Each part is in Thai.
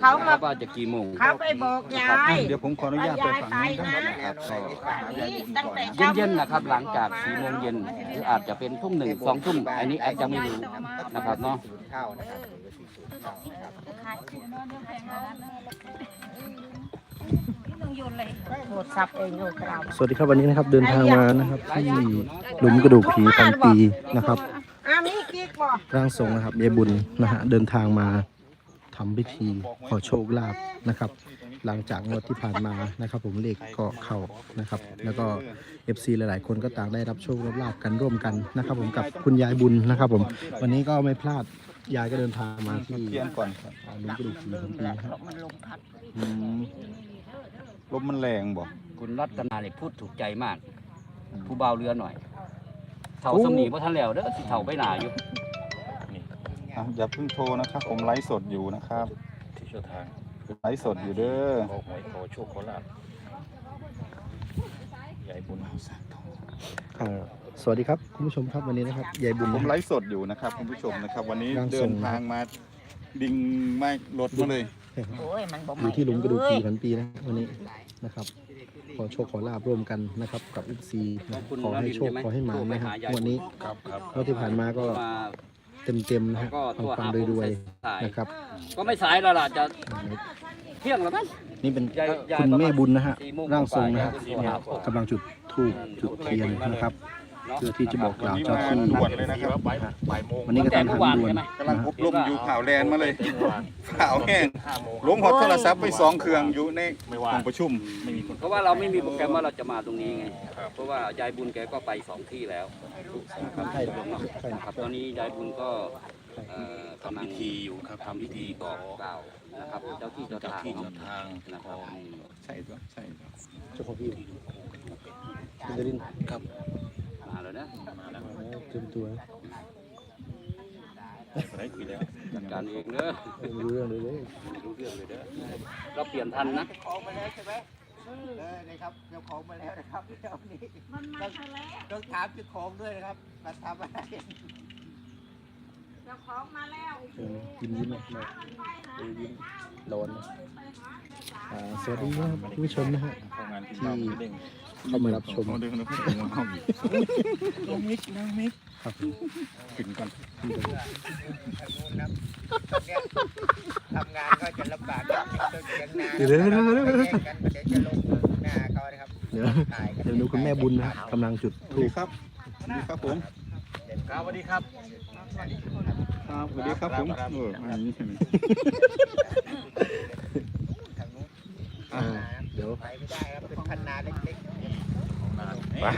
เขานะคมารับว่าจะกี่โมงเขาไปบอกยายเดี๋ยวผมขออนุญาตไปยายฝั่งไปนู้นนะนะครับก็นี่ตั้งแต่เย็นเย็นๆนะครับหลังจากสี่โมงเย็นหรืออาจจะเป็นทุ่มหนึ่งสองทุ่มอันนี้อาจจะไม่รู้นะครับเนาะข้าวนะครับโทรศัพท์เองลูกเราสวัสดีครับวันนี้นะครับเดินทางมานะครับที่หลุมกระดูกผีพันปีนะครับอ้ามีกิ๊กบ่ร่างทรงนะครับยายบุญนะฮะเดินทางมา ทำพิธีขอโชคลาภนะครับ หลังจากงวดที่ผ่านมานะครับ ผมเลขก็เข้านะครับ แล้วก็ FC หลาย ๆ คนก็ต่างได้รับโชครับลาภกันร่วมกันนะครับ ผมกับคุณยายบุญนะครับ ผม วันนี้ก็ไม่พลาดยายก็เดินทางมาที่เทียนก่อนครับหลุมกระดูกผีพันปีนะครับมันลงพัดอืมลมมันแรงบ่คุณรัตนาเนี่ยพูดถูกใจมาก ผู้เบาวเรือหน่อยเท่าสำนีเพราะท่านแล้วเด้อสิเท่าไปหนาอยู่ อะอย่าเพิ่งโทรนะครับผมไลฟ์สดอยู่นะครับที่เชี่ยวทางไลฟ์สดอยู่เด้อขอหวยขอโชคขอลาบใหญ่บุญอ่าสวัสดีครับคุณผู้ชมครับวันนี้นะครับยายบุญผมนะไลครับ ฟ์สดอยู่นะครับคุณผู้ชมนะครับ วันนี้ร่างทรง เดินทางมาดิ่งไม่รถมาเลย โอ้ยมันบ่อยู่ที่หลุมกระดูกผีเลยพันปีนะวันนี้นะครับ ขอโชคขอลาบร่วมกันนะครับกับอิซีขอให้โชคขอให้มานะครับวันนี้ครับครับ งวดที่ผ่านมาก็มา เต็มๆนะฮะก็ฟัตัวงฟัหางๆรวยสายๆนะครับ ก็ไม่สายแล้วล่ะจะเที่ยงแล้วมั้งนี่เป็นยายยายคุณแม่บุญนะฮะสี่โมงร่างทรงนะฮะกว่าๆเนี่ยกำลังจุดธูปจุดเทียนนะครับ เนาะเพื่อที่จะบอกกล่าวเจ้าที่วันนี้มาด่วนเลยนะครับบ่ายบ่ายโมงวันนี้ก็ทันหันด่วนกำลังอบรมอยู่ข่าวแลนมาเลยเมื่อวานข่าวแห้งห้าโมงล้มหอดโทรศัพท์ไปสองเครื่องอยู่ในไม่ว่าห้องประชุมไม่มีคนเพราะว่าเราไม่มีโปรแกรมว่าเราจะมาตรงนี้ไงเพราะว่ายายบุญแกก็ไปสองที่แล้วนะครับใช่ครับใช่ครับตอนนี้ยายบุญก็เอ่อกำลังพิธีอยู่ครับทำพิธีบอกกล่าวนะครับเจ้าที่เจ้าเจ้าทางที่เจ้าทางนะครับใช่ตัวใช่ตัวเจ้าของที่คุณดรินครับ เตรียมตัวได้คุยแล้วจัดการเองเด้อไม่รู้เรื่องเลยเลยไม่รู้เรื่องเลยเด้อเราเปลี่ยนทันนะของมาแล้วใช่ไหมเลยนะครับเจ้าของมาแล้วนะครับเจ้านี้มันมาแล้วต้องถามเจ้าของด้วยนะครับมาทำอะไรเจ้าของมาแล้วเออยิ้มยิ้มๆนะเออยิ้มร้อนนะอ่าสวัสดีนะครับคุณผู้ชมนะฮะเข้างานที่บ้านเด้งเข้ามารับชมเอาเดินแล้วก็ถึงห้องอีกน้องมิกน้องมิกครับขึ้นก่อนทำงานก็จะลำบากครับต้องเสียงนานเดี๋ยวเดี๋ยวเดี๋ยวเดี๋ยวกันเดี๋ยวจะลงหน้าเขานะครับเดี๋ยวถ่ายกันเดี๋ยวดูคุณแม่บุญนะฮะกำลังจุดสวัสธูดีปครับสวัสดีครับผม ครับสวัสดีครับ ครับสวัสดีครับผมเอออันนี้ใช่ไหมทางนู้นอ่าเดี๋ยวไปไม่ได้ครับเป็นพันนาเล็ก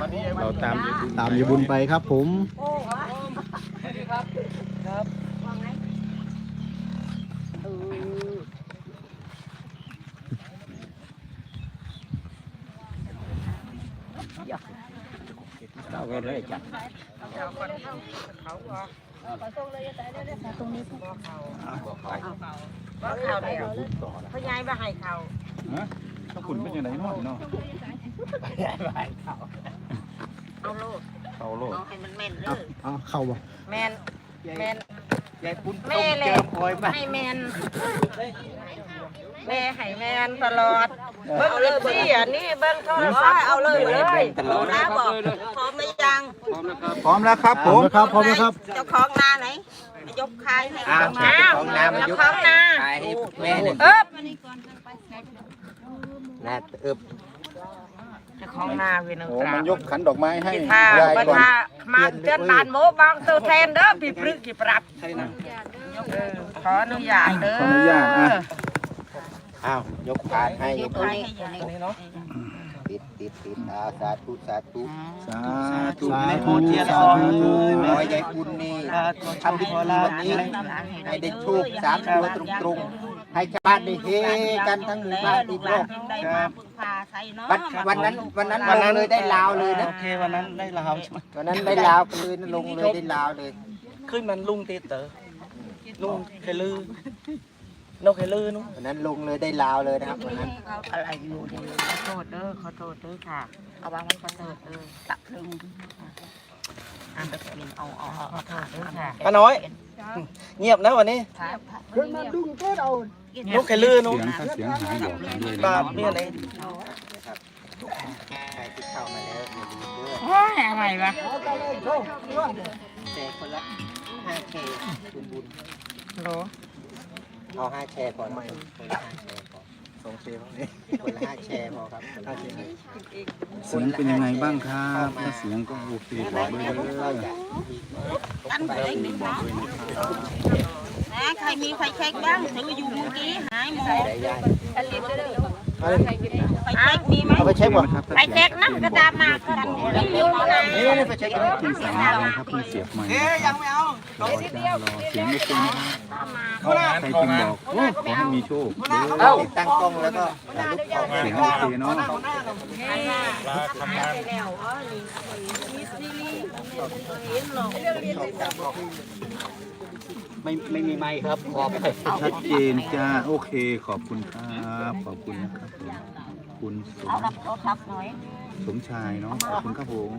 วันนี้เราตามยายบุญตามยายบุญไปครับผมโอ้วะว่าไงเออเราก็เลยจั ดเขาก็เขาบอกเขาบอกเขาเดียวพ่อยายมาให้เขาถ้าคุณเป็นยังไงเนาะเนาะเอาโลดเขาโลดเอาให้มันแม่นเลเอายเอาเข้าบ่แมนแมนยายปุ้นแม่เลยเจอคอยมาให้แมนแม่ให้แมนตลอด เบิ้งเลยสิอันนี้เบิ้งโทรศัพท์เอาเลยเลยเอาเลยนะบบอก พร้อมนะครับพร้อมแล้วครับพผร้อมมนะครับพร้อมนะครับเจ้าของนาไหนยกคายให้อ้าวเจ้าเจ้าของนามาเจ้ายกของนาถ่ายให้แม่หนึ่งเอ๊บนาเอิบเจ้าของนาเวยนโอ้ตรามันยกขันดอกไม้ให้พี่ท่ายายบัดก่อนท่ามาเตือนบานโมบางตัวแทนเด้อพี่พรึกกี่ปรับเออขออนุญาตเด้อขออนุญาตอะอ้าวยกผ่านให้ยยกกคายให้อยู่นี่เนาะติด ติดติดอาสาธุสาธุสาธุสาในธุสาธุขอให้ยายปุ้นนี่ทำพิธีวันนี้ให้ได้โชคสามตัวตรงๆ ให้ชาวบ้านได้เฮกันทั้งหมู่บ้านอีกรอบได้มาพึ่งพาใส่เนาะวันวันนั้นวันนั้นวันนั้นเลยได้ลาวเลยนะโอเควันนั้นได้ลาวใช่ไหมวันนั้นได้ลาวกันเลยนะลงเลยได้ลาวเลย ขึ้นมันลุงตีเต๋อลุงเคลือ นกเคลือนุ้งวันนั้นลงเลยได้ลาวเลยนะครับวันนั้นอะไรอยู่นี่ขอโทษเด้อขอโทษเด้อค่ะ เอาวางไว้ขอโทษเด้อตักครึ่งเอาเอาเอาเอาค่ะค่ะป้าน้อย เงียบนะวันนี้นกแค่ลือนุเสียงถ้าเสียงหายบอกผมด้วยบานะปเนี่ยอะไรใครที่เข้ามาแล้วอย่าลืมด้วยโอ้ยอะไรวะแชร์คนละห้าแชร์คุณบุญโหล เอาห้าแชร์ก่อนนะคนละห้าแชร์ก่อนสองเชฟนี่คนละห้าแชร์พอครับคนละห้าแชร์เสียงเป็นยังไงบ้างครับถ้าเสียงก็โอเคบอกด้วยเด้อตั้งไปเลยหนึ่งนะนะใครมีไฟเช็คบ้างถืออยู่เมื่อกี้หายหมดได้ยายไฟ เช็คมีไหมเอาไปเช็คก่อนไฟเช็คนะกระดาษมากันเดี๋ยวนิ้วนะนี่นี่ไปเช็คกันที่สามนะครับเพิ่งเสียบใหม่เอ๊ยยังไม่เอารอจ้ารอเสียงไม่เป็นนะครับเข้างานใครเข้าพิมพ์งานบอกโอ้ขอให้มีโชคเด้เอ้าอติดตั้งกล้องแล้วก็ถ่ายรูปออกมาเสียงโอเคเนาะทำงาน ไม่ไม่มีไม้ครับขอไปชัดเจนจ้าโอเคขอบคุณครับขอบคุณนะครับผมคุณสมเอารับโทรศัพท์หน่อยสมชายเนาะขอบคุณครับผม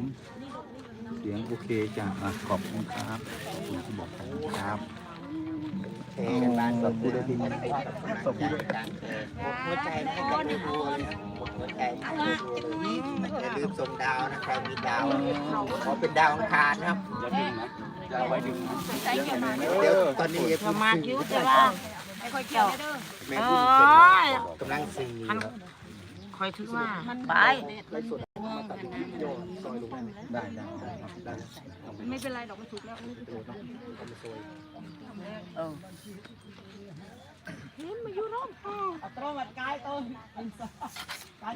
เสียงโอเคจ้าอะขอบคุณครับคุณที่บอกครับแชร์กันบ้านขอบคุณที่มันขอบคุณการแชร์หัวใจให้กับรัวๆเลยครับหัวใจให้รัวๆอย่าลืมส่งดาวนะใครมีดาวขอเป็นดาวอังคารนะครับ อย่าดึงนะอย่าเอาไว้ดึงนะเดี๋ยวตอนนี้สมาธิจะว่าไม่ค่อยเกี่ยวแม่โอ้บุญยกำลังสี่ครับคอยถือว่าไปได้ได้ได้เออ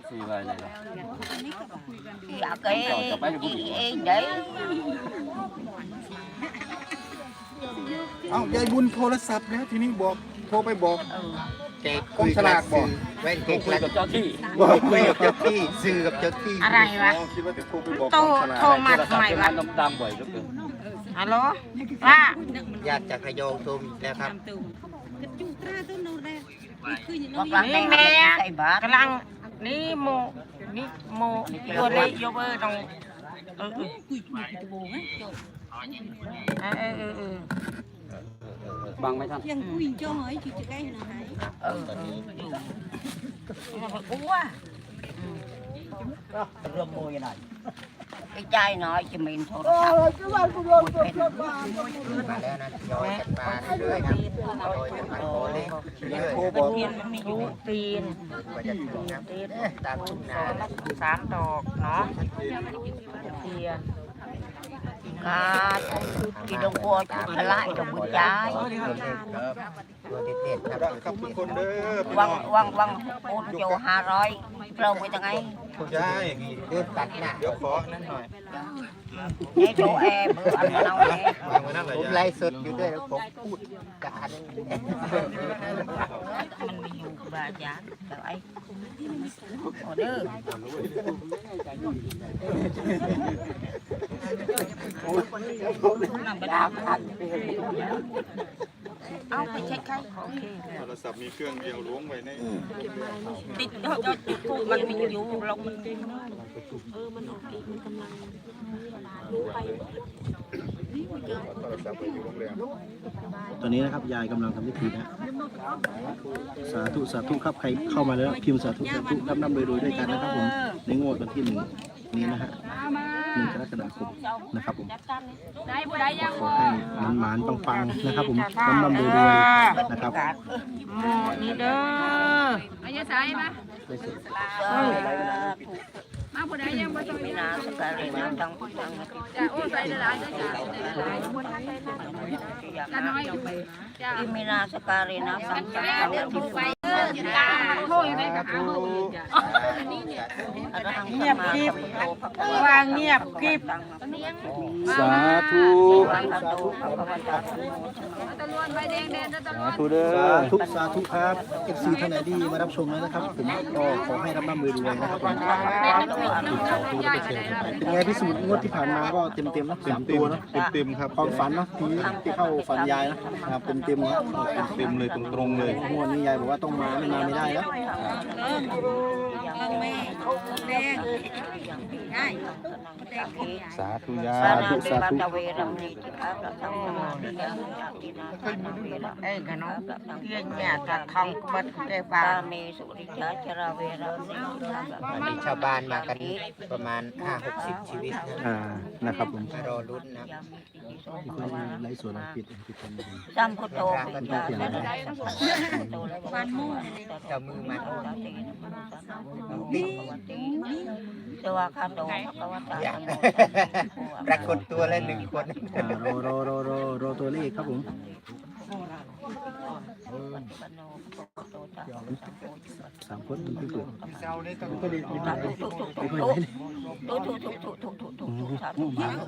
สี่ไว้เลยนะอยาก cái chị em đấy เอ้ายายบุญโทรศัพท์แล้วทีนี้บอกโทรไปบอกแกคุยกับสื่อแว่นเก่งคุยแล้วกับเจ้าที่บอกคุยกับเจ้าที่สื่อกับเจ้าที่อะไรวะคิดว่าจะโทรไปบอกโตโทรมาทำไมวะน้ำตามบ่อยเหลือเกินฮัลโหลว่าญาติจากระยองโทร มาแล้วครับบอกว่าแม่กำลังนี่โมนี่โมตัวเล็กยกเออตรงเออเออเออเออเออบังไหมท่าน Thằng Quỳnh cho hỏi chị chị cái này này. เออเอออยู่มันบอกอ้วเริ่มโมยหน่อย cái chai nói cho mình thôi sao มาแล้วนะย้อยกันมาเรื่อยๆครับย้อยกันมาโอ้เลยเรื่อยโทรบอกมันมีอยู่ตีนๆ กว่าจะถึงครับตามทุ่งนาสามดอกเนาะเทียนกากินดอกบัวชุดละลายดอกบุญย้ายตัวเด็ดๆครับครับทุกคนเด้อวังวังวังปูนโยห้าร้อยเราไปยังไง ใช่เดินตัดหน้าเดี๋ยวขอนั่นหน่อยไอ้โตแอร์มืออันเราแอร์วางไว้นั่นแหละผมไลฟ์สดอยู่ด้วยแล้วผมพูดจานึงมันมีอยู่บาจานแต่ไอ้โอ้เด้อนั่งไปดาวคัน เอาไปเช็คใครโอเคโทรศัพท์มีเครื่องเดียวล้วงไว้ในติดเขาจะติดทูมันมีอยู่เรามันโทรศัพท์ไปอยู่โรงแรมตอนนี้นะครับยายกำลังทำพิธีนะสาธุสาธุครับใครเข้ามาแล้วพิมพ์สาธุสาธุร่ำร่ำรวยรวยด้วยกันนะครับผมในงวดวันที่หนึ่งนี้นะฮะ หนึ่งกรกฎาคมนะครับผมขอให้มันหมานๆปังๆนะครับผมร่ำร่ำรวยรวยนะครับโมนี่เด้อ Ở nhà sai mà. เออ Má bữa đấy em bắt đầu มีนาสกัดเลยนะจังจัง Dạ, ô sai là lại đó chả. Là nói dù. Dạ. ที่มีนาสกัดเลยนะจั งจัง Ra được một vài ơ, chị ta mà thôi với cả áo hồng. Dạ. เงียบกริบวางเงียบกริบสาธุ Ta luôn vai đen đen đó ta สา luôn. ธุเด้อสาธุสาธุครับ FC ท่านไหนที่มารับชมแล้วนะครับ ผมก็ขอให้ร่ำร่ำรวยรวยนะครับผมเป็นไงพิสูจน์งวดที่ผ่านมาก็เต็มเต็มๆนะสามตัวเนาะเต็มเต็มๆครับความฝันเนาะที่ที่เข้าฝันยายนะครับเต็มเต็มๆเนาะเต็มเลยตรงๆเลยงวดนี้ยายบอกว่าต้องมาไม่มาไม่ได้แล้ว เออเออแม่แดงได้แดงขยายสาธุยาสาธุสาธุธุเวรมณีจิตาพระสังมาติยาตินาคานาเวรเอ้ยขนมเทียนเนี่ยตะทองกบัดเกบาเมสุริชาชราเวรมณีวันนี้ชาวบ้านมากันประมาณ5-60ชีวิตนะอ่านะครับผมมารอลุ้นนะที่คนไลฟ์สดปิดปิดกันสัมพุทโธปิตาชนะสัมพุทโธและวันมุ่งเจ้ามือมาสาตินมนุสานังพุทโธภควติสวากขาโตภควตาอยาธักมโมปรากฏตัวแล้วหนึ่งคนอ่ารอรอรอรอรอตัวเลขครับผมปโนภควโตตาสัมโพธิปัสสามคนมันคือเกิดสาธุทุกทุกทุกทุกทุกทุกทุกทุกทุกทุกทุกสาธุสาธุ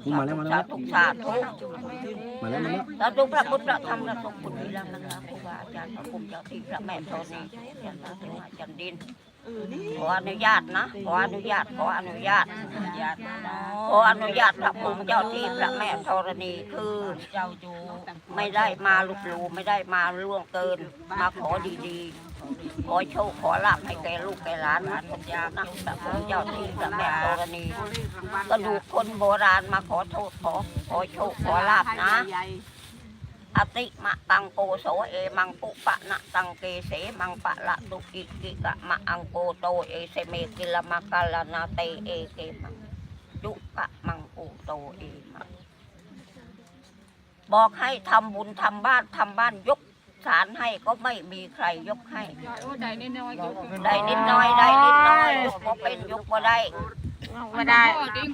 สาธุสาธุสาธุมาแล้วมาแล้วสาธุพระพุทธพระธรรมพระสงฆ์คุณวิรังนังนาครูบาอาจารย์พระภูมิเจ้าที่พระแม่ธรณียันตาเทวาจันดิน ขออนุญาตนะ ขออนุญาต ขออนุญาต ขออนุญาตพระภูมิเจ้าที่พระแม่ธรณีคือเจ้าจูไม่ได้มาลุกลูไม่ได้มาล่วงเกิน มาขอดีๆ ขอโชคขอลาภให้แก่ลูกแก่หลานนะสัญญานะพระภูมิเจ้าที่พระแม่ธรณีกระดูกคนโบราณมาขอโทษขอขอโชคขอลาภนะ อติมะตังโกโสเอมังปุปะนะตังเกเสมังปะละตุกิกิกะมะอังโกโตเอเสเมกิลมะกาลนาเตเอเกมังจุกะมังกูโตเอมังบอกให้ทำบุญทำบ้านทำบ้านยกสารให้ก็ไม่มีใครยกให้ ได้นิดน้อยได้นิดหน้อยได้นิดหน้อยยกก็เป็นยกก็ได้ ไม่ได้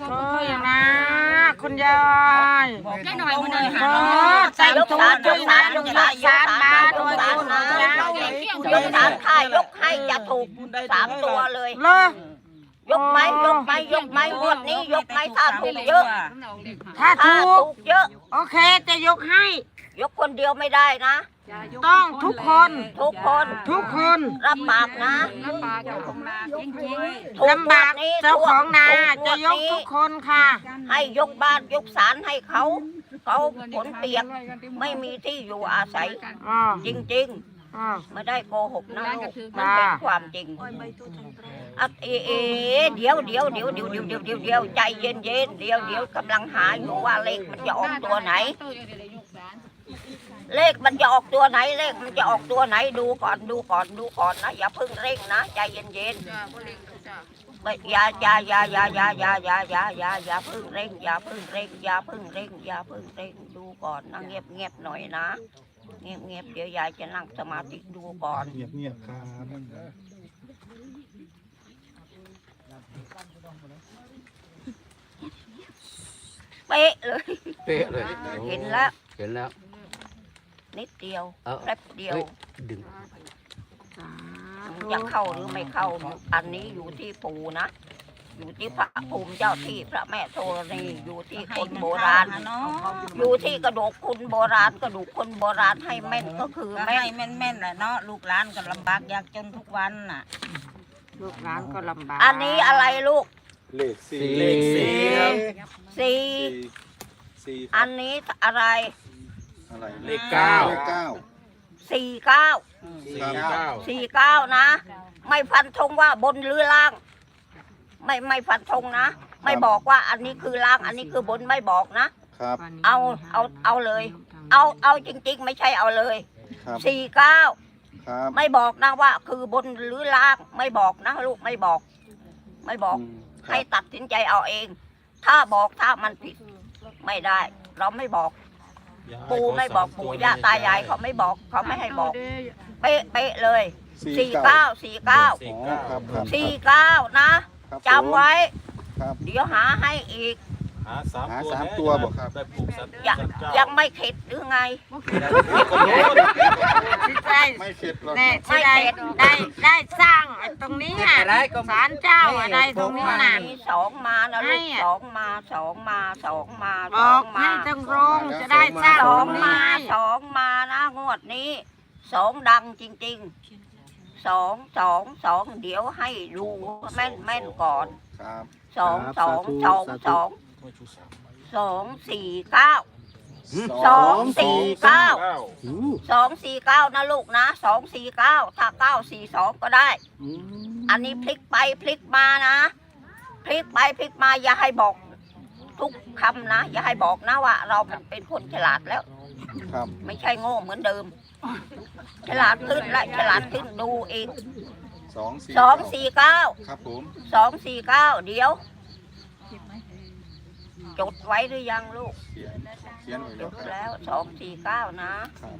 เฮ้ยนะคุณยายบอกแค่หน่อยมันหาเออใส่ถุงด้วยนะยกสารยกสารมาด้วยคุณนะยกสารถ้ายกให้จะถูกสามตัวเลยยกไหมยกไหมยกไหมงวดนี้ยกไหมถ้าถูกเยอะถ้าถ้าถูกเยอะ โอเคจะยกให้ ยกคนเดียวไม่ได้นะ ต้องทุกคน ทุกคนทุกคนลำบากนะ ลำบากเจ้าขอาจริงๆลำบากเจ้าของนาจะยกทุกคนค่ะ ให้ยกบ้านยกศาลให้เขา เขาผลเปียกไม่มีที่อยู่อาศัย จริงๆไม่ได้โกหกนะลูกมันเป็นความจริงอัเอเอเดี๋ยวเดี๋ยวเดี๋ยวเดี๋ยวเดี๋ยวเดี๋ยวเดี๋ยวใจเย็นเย็นเดี๋ยวเดี๋ยวกำลังหาอยู่ว่าเลขมันจะออกตัวไหน เลขมันจะออกตัวไหนเลขมันจะออกตัวไหนดูก่อนดูก่อนดูก่อนนะอย่าเพิ่งเร่งนะใจเย็นเย็นๆไม่อย่าอย่าอย่าอย่าอย่าอย่าอย่าอย่าอย่าอย่าเพิ่งเร่งอย่าเพิ่งเร่งอย่าเพิ่งเร่งอย่าเพิ่งเร่งดูก่อนนะเงียบเงียบหน่อยนะ เงียบเงียบเดี๋ยวยายจะนั่งสมาธิดูก่อนเงียบเงียบครับเป๊ะเลยเป๊ะเลยเห็นแล้วเห็นแล้ว นิดเดียวเอาแป๊บเดียวเฮ้ยดึง จะเข้าหรือไม่เข้า อันนี้อยู่ที่ปู่นะ อยู่ที่พระภูมิเจ้าที่พระแม่ธรณีอยู่ที่คนโบราณอยู่ที่กระดูกคนโบราณกระดูกคนโบราณให้แม่นก็คือแม่นให้แม่นๆแหละเนาะลูกหลานก็ลำบากยากจนทุกวันน่ะ ลูกหลานก็ลำบากอันนี้อะไรลูกเลขสี่เลขสี่สี่สี่อันนี้อะไร อะไรเลขเก้า เลขเก้าสี่เก้าสี่เก้าสี่เก้านะ ไม่ฟันธงว่าบนหรือล่าง ไม่ไม่ฟันธงนะ ไม่บอกว่าอันนี้คือล่างอันนี้คือบนไม่บอกนะ ครับ เอาเอาเอาเลย เอาเอาจริง ๆ ไม่ใช่เอาเลยครับ สี่เก้าครับไม่บอกนะว่า คือบนหรือล่างไม่บอกนะลูกไม่บอก ไม่บอก อืมคให้รับตัดสินใจเอาเอง ถ้าบอกถ้ามันผิด ไม่ได้ เราไม่บอก ปู่ไม่บอกปู่ย่าตายายเขาไม่บอกเขาไม่ให้บอก เป๊ะเป๊ะเลยสี่เก้าสี่เก้าอ๋อครับครับสี่เก้านะครับจำไว้ครับเดี๋ยวหาให้อีก หาสามหาตัวสามตัวบอกครับ ได้ปลูกสัตว์ยังสัตว์เจ้ายังไม่เข็ดหรือไงได้ไม่เข็ดหรอกแน่ที่ได้ได้ได้สร้างไอ้ตรงนี้อะศาลเจ้าอะไรตรงนี้น่ะ มีสองมานะให้ลูกอะ สองมาสองมาสองมาบสออกงให้มาตรงรงจะได้สร้างสตอรงงมานี้สองมานะงวดนี้สองดังจริงๆสองสองสองเดี๋ยวให้ดูแม่นแม่นก่อนครับ สองครับสองสาธุสองสาธุสอง สองสี่เก้าสองสี่เก้าเก้าสองสี่เก้านะลูกนะสองสี่เก้าถ้าเก้าสี่สองก็ได้ อันนี้พลิกไปพลิกมานะพลิกไปพลิกมาอย่าให้บอกทุกคำนะ อย่าให้บอกนะว่า เราเป็นคนฉลาดแล้วครับไม่ใช่โง่เหมือนเดิม ฉลาดขึ้นและฉลาดขึ้นดูอีกสองสี่สองสี่เก้าครับผมสองสี่เก้าเดี๋ยว จดไว้หรือยังลูก เขียนเขียนไว้จแล้วดครับแล้วสองสี่เก้านะ ครับ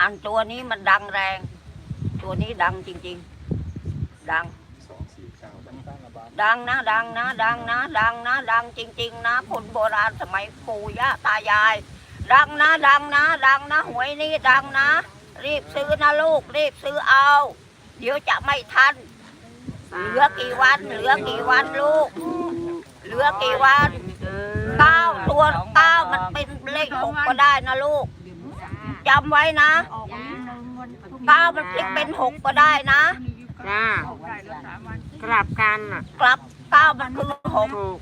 อันตัวนี้มันดังแรง ตัวนี้ดังจริง ๆ ดัง สองสี่เก้าดังนะ ดังนะ ดังนะ ดังนะ ดังจริง ๆ นะคนโบราณสมัยปู่ย่าตายาย ดังนะ ดังนะ ดังนะหวยนี่ดังนะ รีบซื้อนะลูก รีบซื้อเอา เดี๋ยวจะไม่ทัน เหลือกี่วัน เหลือกี่วันลูก เหลือกี่วันเก้าตัวเก้ามันเป็นเลขหกก็ได้นะลูกจำไว้นะเก้ามันพลิกเป็นหกก็ได้นะจ้ากลับกันอะกลับเก้ามันคือหกถูก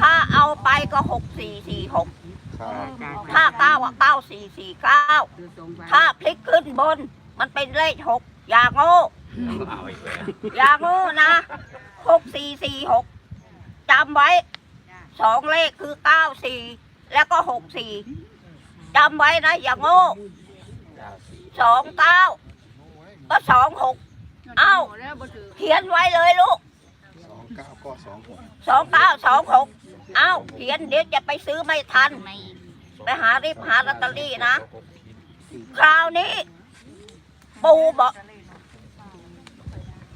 ถ้าเอาไปก็หกสี่สี่หกครับ ถ้าเก้าอะเก้าสี่สี่เก้าถ้าพลิกขึ้นบน มันเป็นเลขหกอย่าโง่เอาอีกแล้วอย่าโง่นะหกสี่สี่หกจำไว้สองเลขคือเก้าสี่แล้วก็หกสี่จำไว้นะ อย่าโง่สองเก้าก็สองหกเอ้าเขียนไว้เลยลูกสองเก้าก็สองหกสองเก้าสองหกเอ้าเขียนเดี๋ยวจะไปซื้อไม่ทัน ไปหารีบหาลอตเตอรี่นะ คราวนี้ ปูบอก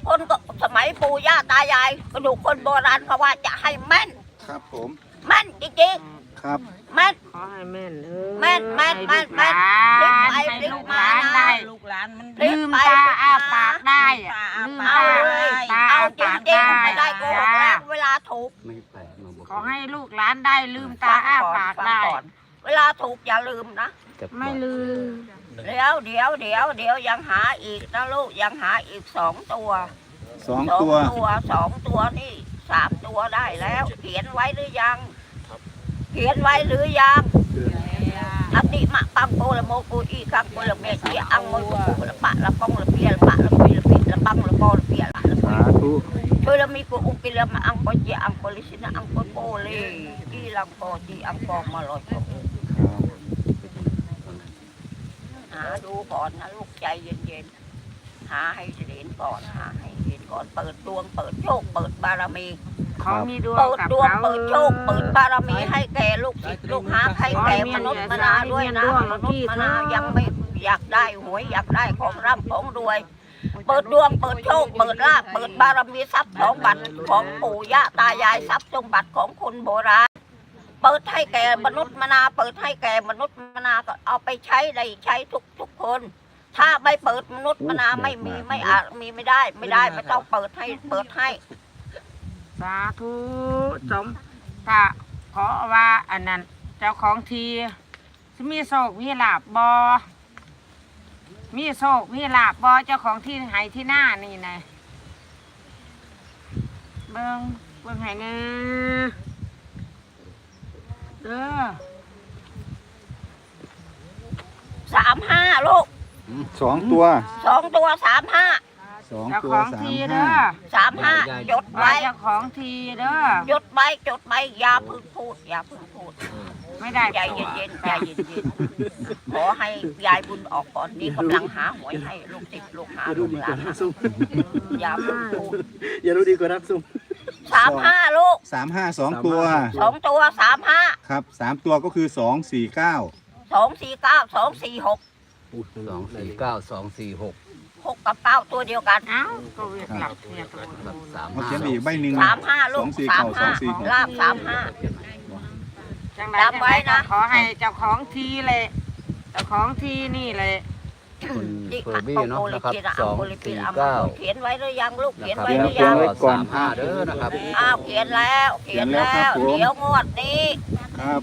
คนก็สมัยปู่ย่าตายายกระดูกคนโบราณเขาว่าจะให้แม่น ครับผม แม่นจริงครับ ๆแม่น ขอให้แม่นเออแม่นแม่นแม่นแม่นให้พลิกไปพลิกลูกหมาลานนะได้ลูกหลานมันพลิกลืมไปตาพลิกอ้ามาปากได้อะตาลืมปาเอาตาเลยตาเอาอ้าจริปากงได้ๆไม่ได้โกหกแล้วเวลาถูก อกขอให้ลูกหลานได้ลืมตาอ้าปากฟังได้ก่อนเวลาถูกอย่าลืมนะแต่ไม่ลืม เดี๋ยวเดี๋ยวเดี๋ยวเดี๋ยวยังหาอีกนะลูกยังหาอีกสองตัวสองสองตัว ตัวสองตัวนี่สามตัวได้แล้ว เขียนไว้หรือยัง เขียนไว้หรือยังอติมะปังโปละโมกุอีกังโปละเมเจียอังโมกุกุละปะละปองละเปียละปะละปีละปีละปังละปอละเปียละละสาธุ ช่วยละมีกุอุกิละมะอังโปเจียอังโปลิสินะอังโปโปเลอีลังโปจีอังโปมาลอยโปครับหาดูก่อนนะลูกใจเย็นๆ หาให้เห็นก่อนหาให้เห็นก่อนเปิดดวงเปิดโชคเปิดบารมีขอมีดวงเปิดกับดวงเขาเปิดโชคเปิดบารมีให้แก่ลูกศิษย์ลูกหาให้แก่มนุษย์มนาด้วยนะมนุษย์มนายังไม่อยากได้หวยอยากได้ของร่ำของรวย เปิดดวงเปิดโชคเปิดลาภเปิดบารมีทรัพย์สมบัติของปู่ย่าตายายทรัพย์สมบัติของคนโบราณเปิดให้แก่มนุษย์มนา เปิดให้แก่มนุษย์มนาก็เอาไปใช้ได้ใช้ทุกทุกคน ถ้าไม่เปิดมนุษย์มนาไม่มีไม่อาจมีไม่ได้ ไม่ได้ไม่ต้องเปิดให้เปิดให้สาธุสมถ้าขอว่าอันนั้นเจ้าของทีมีโศกมีลาบบอ มีโศกมีลาบบอเจ้าของที่ไหที่หน้านี่นะเบิ้งเบิ้งไหเนี่ยเด้อสามห้าลูกสองตัวสองตัวสามห้าสองเจ้าตัวของสามทีห้าเด้อสามห้าจดว่าไว้เจ้าของทีเด้อจดไว้จดไว้อย่าเพึ่งพูดอย่าเพึ่งพูด ไม่ได้ใจเย็นๆใจเย็นๆขอให้ยายบุญออกก่อนนี่กำลังหาหวยให้ลูกติดลูกหาลูกหลานอย่าเพึ่งพูดอย่ารู้ดีกว่ารับซุ่มสามห้าลูกสามห้าสองตัวสองตัวสามห้าครับสามตัวก็คือสองสี่เก้าสองสี่เก้าสองสี่หกสองสี่เก้าสองสี่หกหกกับเก้าตัวเดียวกันเอ้าก็เวียดหลับเนี่ยตัวครับสามเอาห้าเขียนอีกใบหนึ่งสามห้าลูสอกงสี่สามเก้าสอห้างสี่หกลาบสามห้า จังไรจำไว้นะ ขอให้เจ้าของทีเลยเจ้าของทีนี่เลยคุณจิเฟอร์บี้เนาะนะครับสองสี่เอาเก้าเขียนไว้หรือยังลูกนะเขียนครับไว้หแล้วรือยังก็สามห้าเด้อนะครับอ้าวเขียนแล้วเขียนแล้วเดี๋ยวงวดนี้ครับ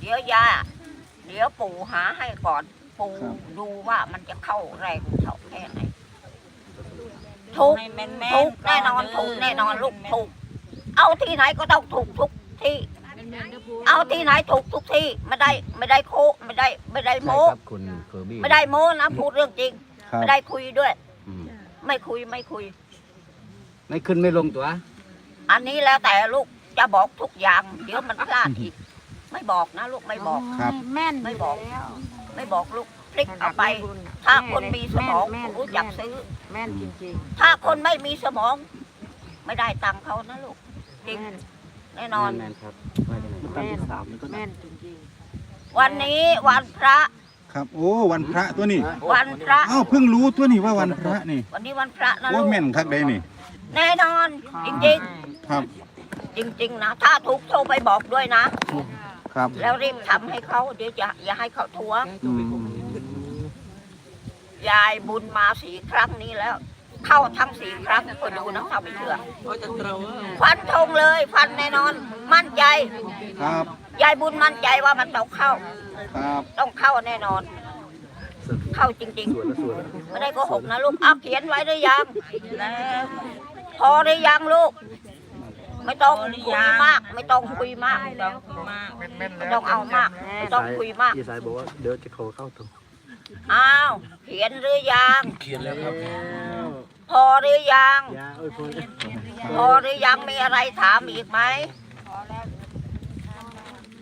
เดี๋ยวยาเดี๋ยวปู่หาให้ก่อนปู่ดูว่ามันจะเข้าแรงเท่าแค่ไหนถูกให้แม่นแม่ถูกแน่นอนถูกแน่นอนลูกถูก เอาที่ไหนก็ต้องถูกทุกที่ เอาที่ไหนถูกทุกที่ไม่ได้ไม่ได้โคไม่ได้ไม่ได้ใช่โม้ครับคุณเคอร์บี้ไม่ได้โม้นะพูดเรื่องจริง ครับไม่ได้คุยด้วย อืมไม่คุยไม่คุย ไม่ขึ้นไม่ลงตัว อันนี้แล้วแต่ลูกจะบอกทุกอย่าง เดี๋ยวมันพลาดอีก ไม่บอกนะลูกไม่บอก ครับ แม่นไม่บอกแล้วไม่บอกลูกพลิกขนาเอาดไปแม่บุญถ้าคนมีสมองแนรู้จักซื้อ แม่นจริงถ้าคนไม่มีสมอง ไม่ได้ตังค์เขานะลูก ๆจริง แม่น แน่นอน แม่นครับแม่นแม่นจริงวันนี้วันพระ ครับ โอ้วันพระตัวนี้วันพระ อ้าวเพิ่งรู้ตัวนี้ว่าวันพระนี่วันนี้วันพระนะว่าลูกแม่นคักได้นี่ แน่นอน จริงครับๆ จริง ๆ นะ ถ้าถูกโทรไปบอกด้วยนะ ครับแล้วรีบทำให้เขาเดี๋ยวจะอย่าให้เขาทวงอืมยายบุญมาสี่ครั้งนี้แล้ว เข้าทั้งสี่ครั้งก็ดูนะถ้าไม่เชื่อฟันธงเลยฟันแน่นอน มั่นใจครับยายบุญมั่นใจว่ามันต้องเข้าครับต้องเข้าแน่นอน เข้าจริงๆไม่ได้โกหกนะลูกอ้าวเขียนไว้หรือยังแล้วพอหรือยังลูกไม่ต้องคุยมาก ไม่ต้องคุยมากต้องมากไม่ต้องเอามากไม่ต้องคุยมากพี่สายบอกว่าเดี๋ยวจะขอเข้าตรงอ้าว เขียนหรือยัง เขียนแล้วครับ พอหรือยัง ยาโอ้ยพอพอหรือยังมีอะไรถามอีกไหม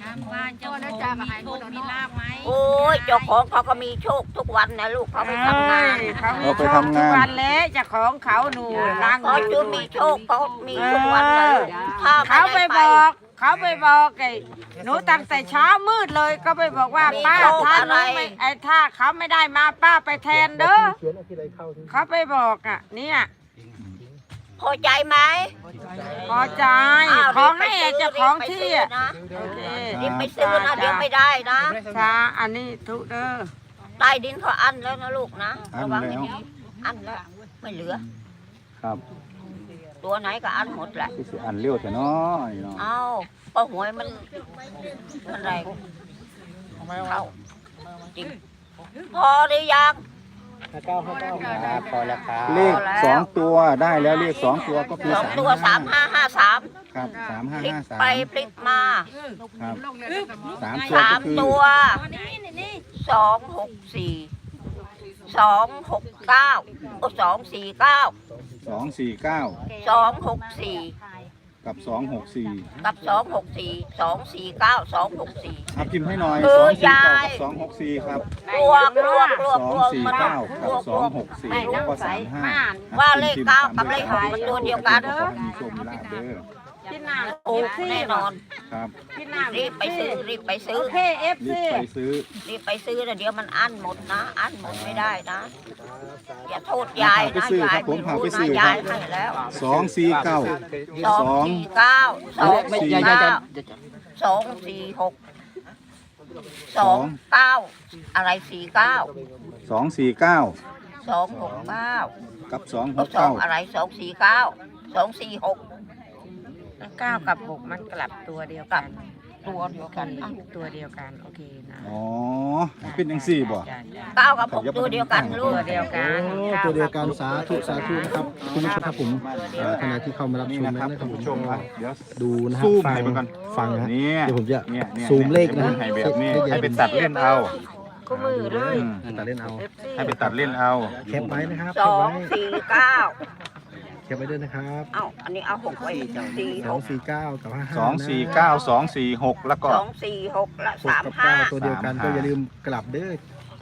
ทางบ้านเจ้าของมีโชคมีลาบไหมโอ้ยเจ้าของเขาก็มีโชคทุกวันนะลูกเขาไปทำงานเขามีเอาไปโชคทำงานทุกวันแล้วเจะของเขาหนูล้างเขาจะมีโชคเขามีทุกวันนะลูกถ้าเขาไปม่ด้บอก เขาไปบอกไอ้หนูตั้งแต่เช้ามืดเลยก็ไปบอกว่ามีป้าโชคถ้าหนูอะไรไม่ไอ้ถ้าเขาไม่ได้มาป้าไปแทนเด้อเขียนอะไรที่ไรเข้าที่เขาไปบอกอะ เนี่ยพอใจไหมพอใจอ้าวขอให้ไอ้เจ้าของที่อะรีบไปซื้อนะรีบไปซื้อนะเดี๋ยวไม่ได้นะช้าอันนี้ทุกเด้อใต้ดินเขาอั้นแล้วนะลูกนะอั้นระวังแล้วให้ดีอั้นแล้วไม่เหลือ ครับ ตัวไหนก็อั้นหมดแหละที่สิอันเลี้ยวแต่น้อยเนาะเอาป้าหวยมันมันแรงเข้าจริงพอหรือยัง ครับพอแล้วครับเลขสองตัวได้แล้วเลขสองตัวก็คือสองสามตัวสามห้าห้าสามครับสามห้าพลิกห้าสามไปพลิกมาครับสามตัวสาก็มคือตัวสองหกสี่สองหกเก้าโอ้สองสี่เก้า สองสี่เก้าสองหกสี่กับสองหกสี่กับสองหกสี่สองสี่เก้าสองหกสี่ ครับพิมพ์ให้หน่อยเอสอองสี่เก้ายาย กับสองหกสี่ครับกลัวกลัวกลัวสอกงลัวสี่มันเก้ากกับลัวสกอลัวงหกสี่แล้วก็สามห้าว่าเลขเก้ากับเลขหกมันตัวเดียวกัน ขอให้มีโชคมีลาภเด้อ พี่นาโอ้แน่นอน ครับพี่นารีบไปซื้อรีบไปซื้อ โอเคเอฟรีซีบไปซื้อรีบไปซื้อนะเดี๋ยวมันอั้นหมดนะ อั้นหมดไม่ได้นะ อย่าโทษยายนะยายไม่รู้นะยายให้แล้วสองสี่เก้าสองสองสี่เก้าสองไม่สี่อย่าอย่าอย่าเก้าสองสี่หกสองเก้าอะไรสี่เก้าสองสี่เก้าสองหกเก้ากับสองหก็กสองเก้าอะไรสองสี่เก้าสองสี่หก เก้ากับหกมันกลับตัวเดียวกันตัวเดียวกันอะตัวเดียวกันโอเคนะอ๋อเป็นยังสี่บ่ จ้ะจ้ะเก้ากับหกตัวเดียวกันลูตักวเดียวกันโอ้ตัวเดียวกันสาธุสาธุนะครับคุณผู้ชมครับผมเอ่อท่านใดที่เข้ามารับชนี่มนะนะครับครับคุณผมผู้ชมก็อะเดี๋ยว ดูนะฮะซูมฟังให้เบิ่งก่อน ฟังนะฮะเนี่ยเดี๋ยวผมจะเนี่ยเนี่ยซูมเลขนะฮะให้แบบนี้ให้ให้ไปตัดเล่นเอาก็มือเลยอืมให้ตัดเล่นเอา ให้ไปตัดเล่นเอา แคปไว้นะครับสแคปองไว้สี่เก้า แคปไว้ด้วยนะครับเอ้าอันนี้เอาหกไว้สี่สหองกสี่เก้ากับห้าห้าสองสี่เก้าสองสี่หกแล้วก็ สองสี่หกและหกสามกับห้าเก้าตัวเดียวกันสามก็ห้าอย่าลืมกลับเด้อ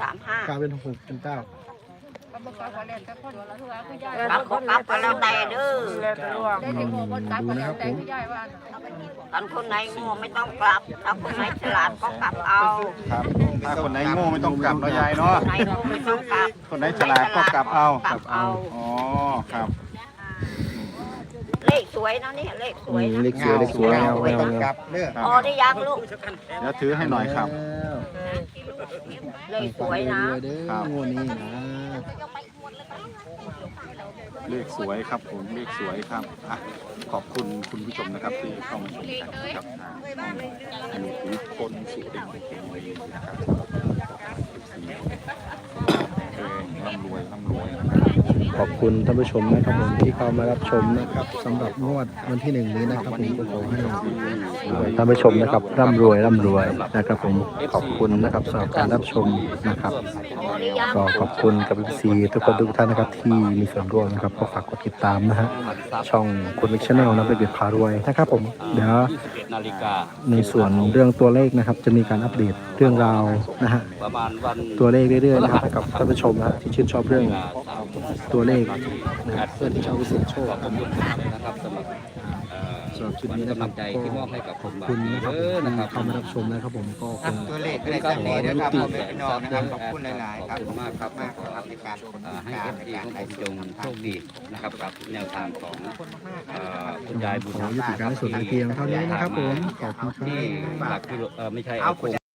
สามห้า เก้าเป็นหกเป็นเก้ารับก็กลับกันแล้วแต่เด้อแล้วแต่ล่วงอืมดูนะครับผมกันคนไหนโง่ไม่ต้องกลับถ้าคนไหนฉลาดก็กลับเอาครับถ้าคนไหนโง่ไม่ต้องกลับเนาะยายเนาะคนไหนโง่ไม่ต้องกลับคนไหนฉลาดก็กลับเอากลับเอาอ๋อครับ เลขสวยนะเนี่ยเลขสอืวยมนะเลขสวยเลขสวยเงาเงาไม่เงาต้องเงากลับเด้อครับพอได้ยังลูกเดี๋ยวถือให้หน่อยครับ เลขสวยนะเด้อครับงวดนี้นะเลขสวยครับผมเลขสวยครับอะขอบคุณคุณผู้ชมนะครับที่เข้ามาชมกันนะครับอันนี้คือคนสุรินทร์เป็นเลยนะครับร่ำรวยร่ำรวยนะครับ ขอบคุณท่านผู้ชมนะครับผมที่เข้ามารับชมนะครับสำหรับงวดวันที่หนึ่งนี้นะครับผมก็ขอให้ท่านผู้ชมนะครับร่ำรวยร่ำรวยนะครับผมขอบคุณนะครับสำหรับการรับชมนะครับก็ขอบคุณกับซีทุกคนทุกท่านนะครับที่มีส่วนร่วมนะครับก็ฝากกดติดตามนะฮะช่องคุณมิกชแนลนะเป็นเบียดพารวยนะครับผมเดี๋ยวในส่วนเรื่องตัวเลขนะครับจะมีการอัปเดต เรื่องราวนะฮะประมาณวันตัวเลขเรื่อยๆนะครับให้กับท่านผู้ชมนะฮะที่ชื่นชอบเรื่องตัวเลขนะครับเพื่อที่จะเอาไปเสี่ยงโชคขอบคุณนะครับสำหรับเอ่อสำหรับคลิปนี้นะคกำรัลับงใจที่มอบให้กับผมขอบคุณนะครับเออนะครับที่เข้ามารับชมนะครับผมก็คงตัวเลขก็ได้สำเร็จนะครับพ่อแม่พี่น้องนะครับขอบคุณหลายๆครับขอบคุณมากครับมากครับในการคนอ่าให้การเอฟในซีการของไลผมฟ์สจดงทางโชคดีนะครับกับแนวทางของเอ่อคุณยายบุญขอยุติการไลฟ์สดในเพียงเท่านี้นะครับผมขอบคุณคที่รับหลักกิโลเออไม่ใช่เอาโครง